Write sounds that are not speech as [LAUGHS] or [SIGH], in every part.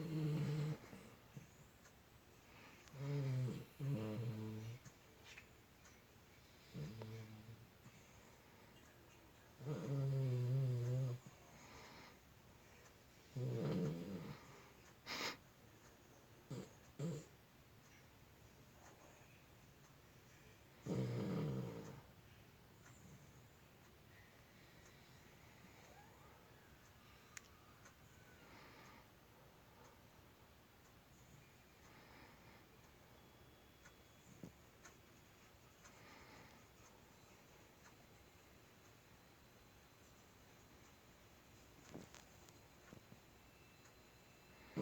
Mm-hmm.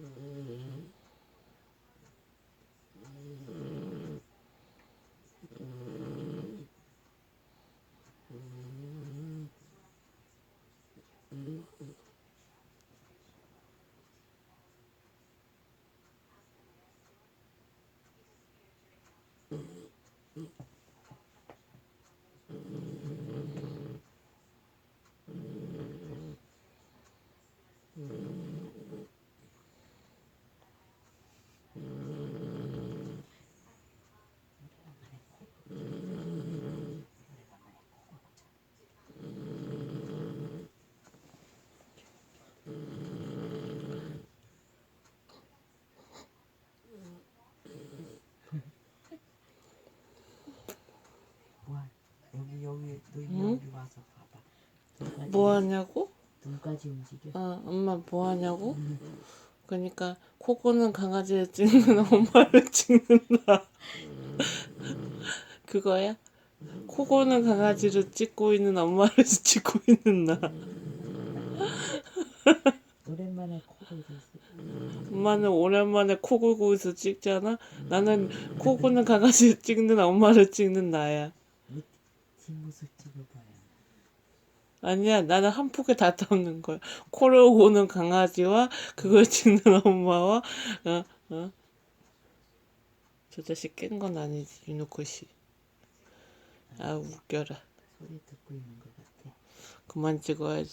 Mm-hmm. 여기 여기 너 응? 여기 와서 봐봐. 눈까지, 뭐 하냐고? 눈까지 움직여. 어, 엄마 뭐 하냐고? 그러니까 코 고는 강아지를 찍는 [LAUGHS] 엄마를 찍는다. [LAUGHS] 그거야? 코 고는 강아지를 찍고 있는 엄마를 [LAUGHS] 찍고 있는 나. 오랜만에 줬어. 엄마는 오랜만에 코 골고 있어 찍잖아. 나는 코 고는 강아지를 찍는 엄마를 찍는 나야. 뒷모습 찍어봐요. 아니야, 나는 한 폭에 다 담는 거야. 코를 고는 강아지와 그걸 찍는 엄마와, 어, 어. 저 자식 깬 건 아니지, 유노코 씨. 아, 웃겨라. 소리 듣고 있는 것 같아. 그만 찍어야지.